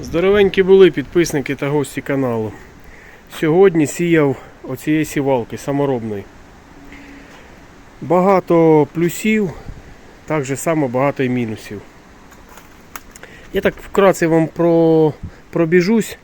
Здоровенькі були підписники та гості каналу. Сьогодні сіяв оцієї сівалки саморобної. Багато плюсів, так же само багато і мінусів. Я так вкратце вам про, пробіжусь,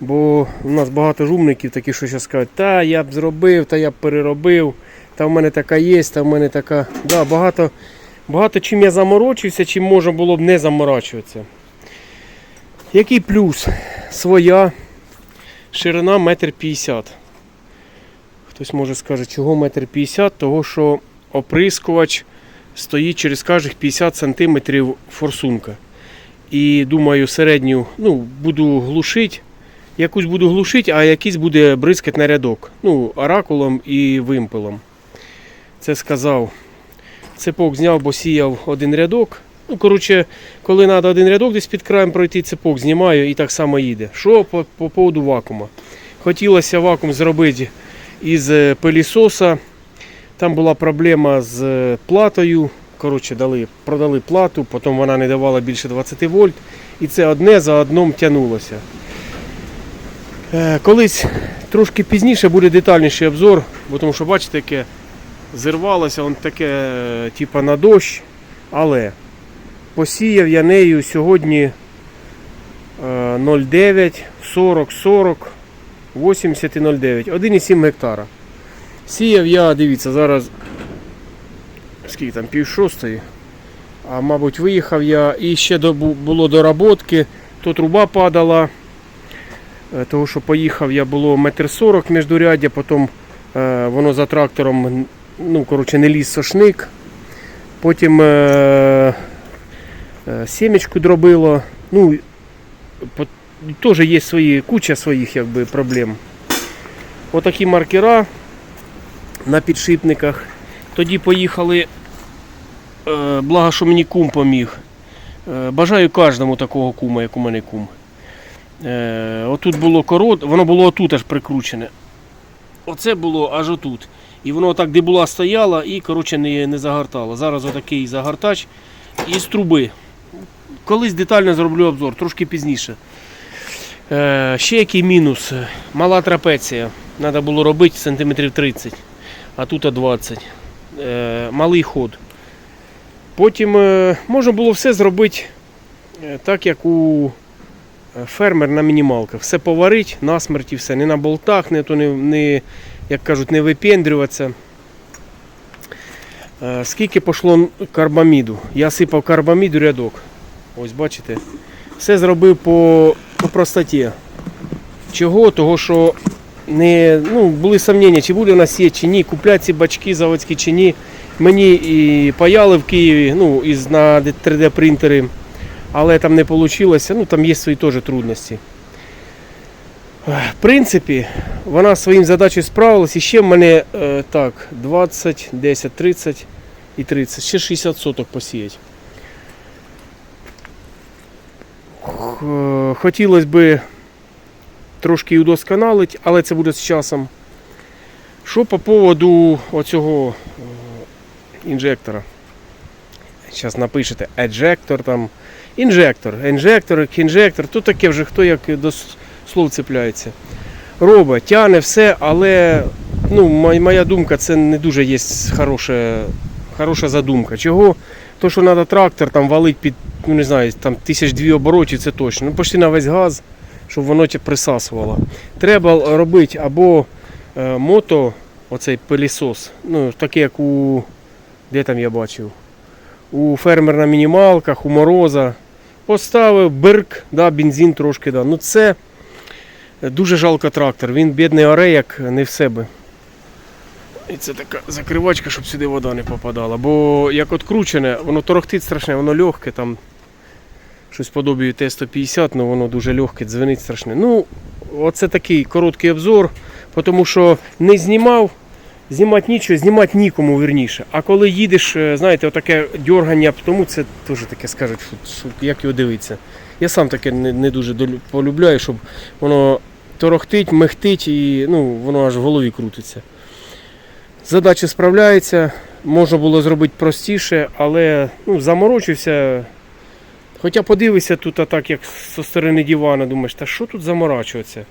бо у нас багато жумників такі, що зараз кажуть, та я б зробив, та я б переробив, та в мене така є, та в мене така. Да, багато, багато чим я заморочився, чим можна було б не заморачуватися. Який плюс? Своя ширина 1,50 м. Хтось може скаже, чого 1,50 м? Того, що оприскувач стоїть через кожних 50 см форсунка. І думаю, середню ну, буду глушити. Якусь буду глушити, а якийсь буде бризкати на рядок. Ну, оракулом і вимпелом. Це сказав. Цепок зняв, бо сіяв один рядок. Ну, коротше, коли треба один рядок десь під краєм пройти, цепок знімаю і так само їде. Що по, по поводу вакуума? Хотілося вакуум зробити із е, пилісоса. Там була проблема з е, платою. Коротше, дали, продали плату, потім вона не давала більше 20 вольт. І це одне за одним тягнулося. Е, Колись трошки пізніше буде детальніший обзор, бо тому що бачите, яке зірвалося, он таке, типа на дощ, але посіяв я нею сьогодні е, 0,9, 40, 40, 80 і 0,9, 1,7 гектара. Сіяв я, дивіться, зараз скільки там, пів шостої. А мабуть виїхав я і ще було доработки, то труба падала. е, Того, що поїхав я було метр сорок міждуряддя, потім е, воно за трактором ну, коротше, не ліз сошник. Потім е, сімечку дробило. Ну, теж є свої, куча своїх якби, проблем. Отакі маркера на підшипниках. Тоді поїхали, е, благо, що мені кум поміг. Е, бажаю кожному такого кума, як у мене кум. Е, отут було корот, воно було отут аж прикручене. Оце було аж отут. І воно так, де була стояла і коротше, не, не загортало. Зараз отакий загортач із труби. Колись детально зроблю обзор, трошки пізніше. Е, ще який мінус. Мала трапеція. Треба було робити сантиметрів 30, а тут 20. Е, малий ход. Потім е, можна було все зробити е, так, як у е, фермер на мінімалках. Все поварить, насмерть і все. Не на болтах, не, то не, не, як кажуть, не випендрюватися. Е, Скільки пішло карбаміду? Я сипав карбаміду рядок. Ось бачите. Все зробив по, по простоті. Чого? Того, що не, ну, були сумніння, чи буде у нас є, чи ні, купляти ці бачки заводські чи ні. Мені і паяли в Києві ну, із, на 3D принтери, але там не вийшло. Ну, там є свої теж трудності. В принципі, вона своїм задачею справилась. І ще в мене е, так, 20, 10, 30 і 30. Ще 60 соток посіять. Хотілося б трошки удосконалити, але це буде з часом. Що по поводу оцього е, інжектора? Зараз напишете еджектор там. Інжектор, інжектор, інжектор, то таке вже хто як до слов цепляється. Робить, тяне все, але ну, моя думка, це не дуже є хороша, хороша задумка. Чого? То, що треба трактор там валить під, ну не знаю, там тисяч дві оборотів, це точно. Ну, почти на весь газ, щоб воно тебе присасувало. Треба робити або е, мото, оцей пилісос, ну, такий, як у. Де там я бачив? У фермер на мінімалках, у мороза. Поставив бирк, да, бензин трошки. Да. Ну це дуже жалко трактор. Він бідний оре, як не в себе. І це така закривачка, щоб сюди вода не попадала. Бо як откручене, воно торохтить страшне, воно легке, там щось подобає Т-150, але воно дуже легке, дзвенить страшне. Ну, оце такий короткий обзор, тому що не знімав, знімати нічого, знімати нікому вірніше. А коли їдеш, е, знаєте, отаке дьоргання, тому це теж таке скажуть, як його дивитися. Я сам таке не, не дуже полюбляю, щоб воно торохтить, мехтить і ну, воно аж в голові крутиться. Задача справляється, можна було зробити простіше, але ну, заморочився. Хоча подивися тут, а так як зі сторони дивана, думаєш, та що тут заморачуватися?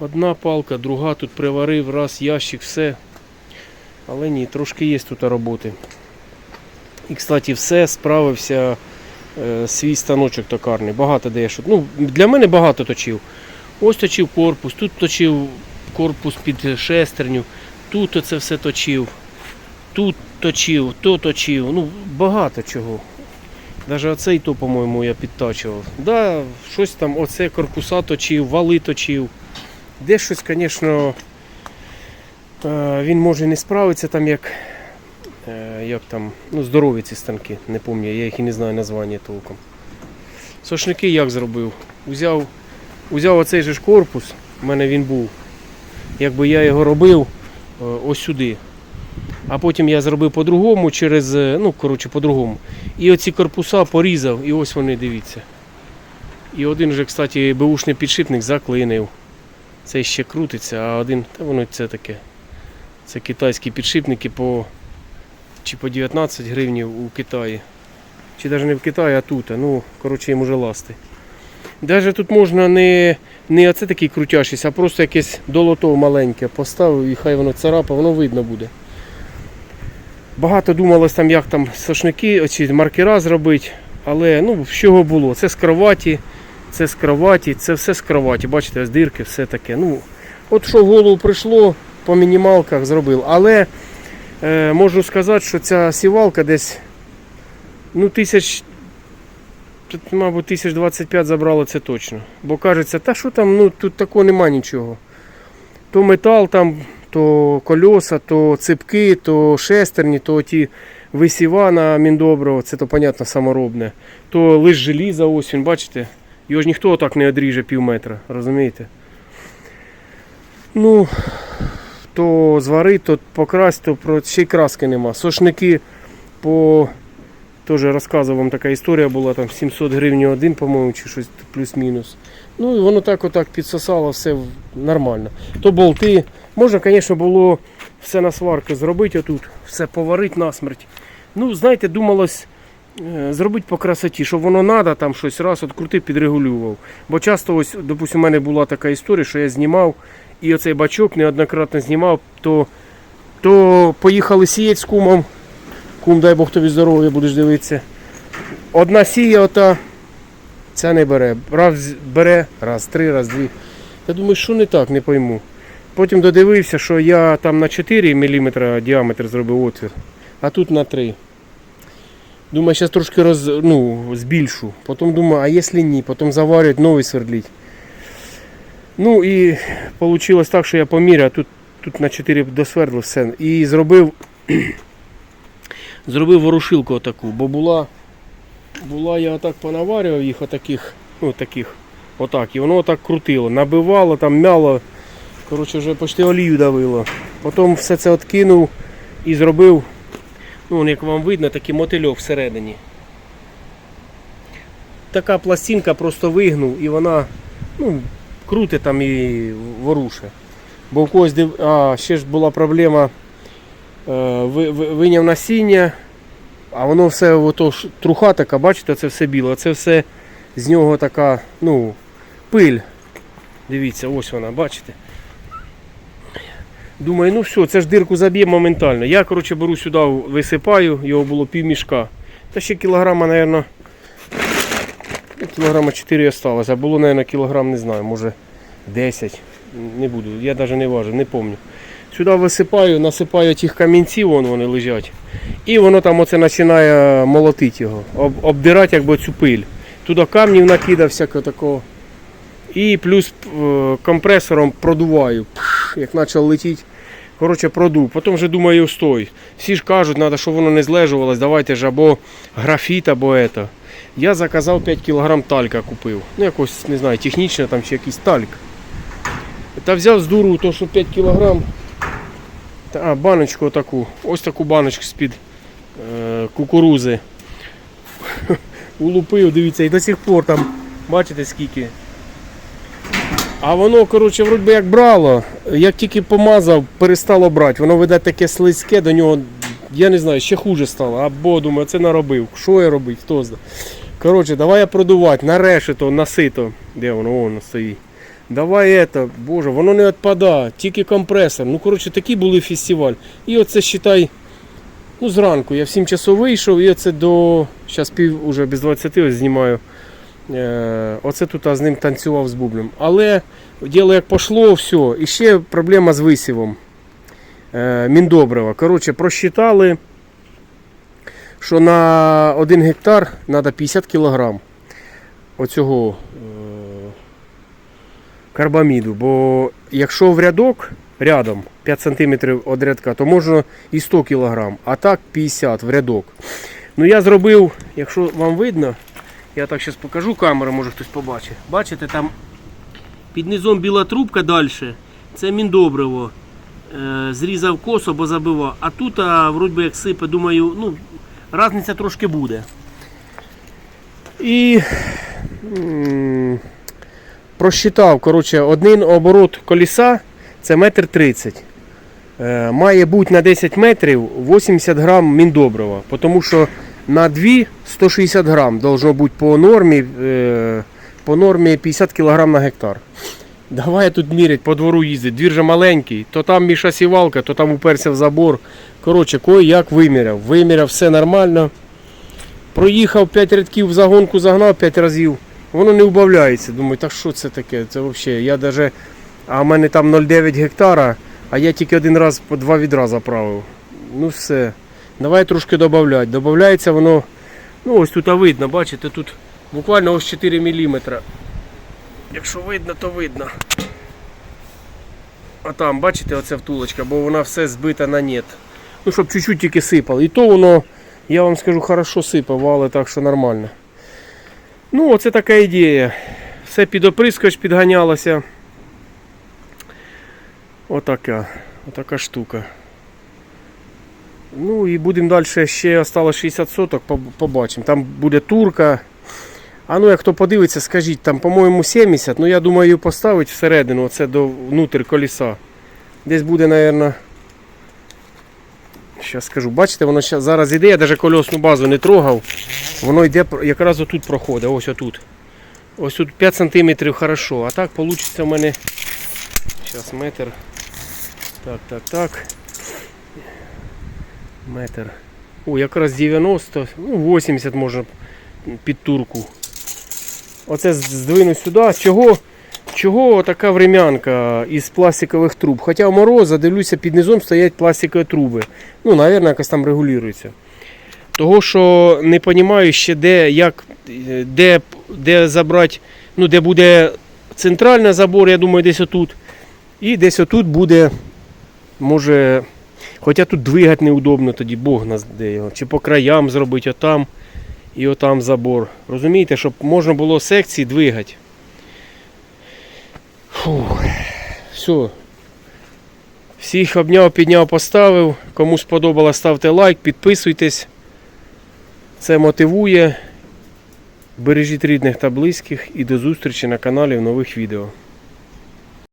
Одна палка, друга тут приварив, раз, ящик, все. Але ні, трошки є тут роботи. І, кстати, все справився е, свій станочок токарний. Багато де що. Ну, для мене багато точив. Ось точив корпус, тут точив корпус під шестерню, тут оце все точив, тут точив, то точив. Ну, багато чого. Навіть оцей то, по-моєму, я підтачував. Да, щось там, оце корпуса точив, вали точив. Де щось, звісно, е, він може не справиться там як. е, Як там, ну, здорові ці станки, не пам'ятаю, я їх і не знаю названня толком. Сошники як зробив? Узяв, узяв оцей же ж корпус, у мене він був. Якби я його робив е, ось сюди. А потім я зробив по-другому через, е, ну, коротше, по-другому. І оці корпуса порізав, і ось вони, дивіться. І один же, кстати, беушний підшипник заклинив. Цей ще крутиться, а один, та воно це таке. Це китайські підшипники по чи по 19 гривнів у Китаї. Чи навіть не в Китаї, а тут. Ну, коротше, їм уже ласти. Навіть тут можна не, не оце такий крутящийся, а просто якесь долото маленьке поставив і хай воно царапа, воно видно буде. Багато думалось там, як там сошники, оці маркера зробити, але ну, з чого було? Це з кроваті, це з кроваті, це все з кроваті. Бачите, ось дирки, все таке. Ну, от що в голову прийшло, по мінімалках зробив. Але е, можу сказати, що ця сівалка десь ну, тисяч, тут, мабуть, тисяч 25 забрала це точно. Бо кажеться, та що там, ну тут такого нема нічого. То метал там, то колеса, то ципки, то шестерні, то ті висіва на міндобриво, це то, понятно, саморобне. То лиш желіза, ось він, бачите? Його ж ніхто так не одріже пів метра, розумієте? Ну, то зварить, то покрасть, то ще й краски нема. Сошники по. Теж розказував вам така історія була, там 700 гривень один, по-моєму, чи щось плюс-мінус. Ну і воно так отак підсосало, все нормально. То болти. Можна, звісно, було все на сварки зробити отут, все поварити насмерть. Ну, знаєте, думалось е, зробити по красоті, щоб воно треба, там щось раз от крути підрегулював. Бо часто ось, допустимо, у мене була така історія, що я знімав, і оцей бачок неоднократно знімав, то, то поїхали сіяти з кумом. Кум, дай Бог тобі здоров'я, будеш дивитися. Одна сіє, ота, ця не бере. Раз бере, раз, три, раз, дві. Я думаю, що не так, не пойму. Потім додивився, що я там на 4 мм діаметр зробив отвір, а тут на 3. Думаю, зараз трошки роз, ну, збільшу. Потім думаю, а якщо ні, потім заварюють новий свердліть. Ну і вийшло так, що я поміряв, тут, тут на 4 досвердлив все. І зробив зробив ворушилку отаку, бо була, була я отак понаварював їх отаких, ну таких, отак, і воно отак крутило, набивало, там мяло, коротше вже почти олію давило. Потім все це откинув і зробив, ну як вам видно, такий мотильок всередині. Така пластинка просто вигнув і вона ну, крутить там і воруше. Бо в когось а, ще ж була проблема виняв насіння, а воно все ото ж труха така, бачите, це все біле. Це все з нього така, ну, пиль. Дивіться, ось вона, бачите. Думаю, ну все, це ж дирку заб'є моментально. Я, коротше, беру сюди, висипаю, його було пів мішка. Та ще кілограма, мабуть, кілограма 4 осталось, а було, мабуть, кілограм, не знаю, може 10. Не буду, я навіть не важу, не пам'ятаю. Сюди висипаю, насипаю тих камінців, вон вони лежать. І воно там оце починає молотити його, об, обдирати якби цю пиль. Туди камнів накидав всякого такого. І плюс е, компресором продуваю. Пш, як почав летіти. Коротше, продув. Потім вже думаю, стой. Всі ж кажуть, треба, щоб воно не злежувалось, давайте ж або графіт, або ето. Я заказав 5 кг талька купив. Ну якось, не знаю, технічно там чи якийсь тальк. Та взяв з дуру то, що 5 кг. А, баночку таку. Ось таку баночку з-під е, кукурузи. Улупив, дивіться, і до сих пор там, бачите скільки. А воно, коротше, вроді би як брало, як тільки помазав, перестало брати. Воно веде таке слизьке, до нього я не знаю, ще хуже стало. Або думаю, це наробив. Що я робив, хто знає. Коротше, давай я продувати на решето, на сито. Де воно? Воно стоїть. Давай это, боже, воно не відпадає, тільки компресор. Ну, коротше, такий були фестиваль. І оце считай, ну зранку. Я в 7 часов вийшов і оце до. Зараз пів уже без 20 ось знімаю. Е, оце тут а, з ним танцював з бублем. Але діло як пошло, все. І ще проблема з висівом. Е, Міндобрива. Коротше, просчитали, що на 1 гектар треба 50 кг оцього карбаміду. Бо якщо в рядок рядом 5 см від рядка, то можна і 100 кг, а так 50 в рядок. Ну я зробив, якщо вам видно, я так зараз покажу камеру, може хтось побачить. Бачите, там під низом біла трубка далі. Це міндобриво. Е, зрізав косо, бо забивав. А тут, а, вроді як сипе, думаю, ну, різниця трошки буде. І просчитав, коротше, один оборот коліса це метр тридцять. Е, Має бути на 10 метрів 80 грам міндобрива, тому що на 2 160 грам должно бути по нормі, е, по нормі 50 кг на гектар. Давай тут мірять, по двору їздить. Двір же маленький, то там міша сівалка, то там уперся в забор. Коротше, кой як виміряв. Виміряв все нормально. Проїхав 5 рядків в загонку, загнав 5 разів. Воно не убавляється. Думаю, так що це таке? Це взагалі. Я даже, а в мене там 0,9 гектара, а я тільки один раз по два відра заправив. Ну все. Давай трошки додати. Додається воно. Ну ось тут видно, бачите, тут буквально ось 4 мм. Якщо видно, то видно. А там, бачите, оця втулочка, бо вона все збита на нет. Ну, щоб чуть-чуть тільки сипало. І то воно, я вам скажу, хорошо сипало, але так що нормально. Ну, оце така ідея. Все під оприскоч підганялося. Отака. Отака штука. Ну і будемо далі ще осталось 60 соток, побачимо. Там буде турка. А ну як хто подивиться, скажіть, там, по-моєму, 70, ну я думаю, її поставити всередину, оце до внутрь колеса. Десь буде, мабуть. Зараз скажу, бачите, воно зараз іде, я навіть кольосну базу не трогав. Воно йде якраз отут проходить, ось отут. Ось тут 5 см хорошо. А так вийде в мене. Зараз метр. Так, так, так. Метр. О, якраз 90, ну 80 можна під турку. Оце здвину сюди. Чого, чого така врем'янка із пластикових труб? Хоча в мороза, дивлюся, під низом стоять пластикові труби. Ну, мабуть, якось там регулюється. Того, що не розумію ще де, як, де, де забрати, ну, де буде центральний забор, я думаю, десь отут. І десь отут буде, може, хоча тут двигати неудобно, тоді Бог нас де його. Чи по краям зробити отам і отам забор. Розумієте, щоб можна було секції двигати. Фу. Все. Всіх обняв, підняв, поставив. Кому сподобалось, ставте лайк, підписуйтесь. Це мотивує. Бережіть рідних та близьких і до зустрічі на каналі в нових відео.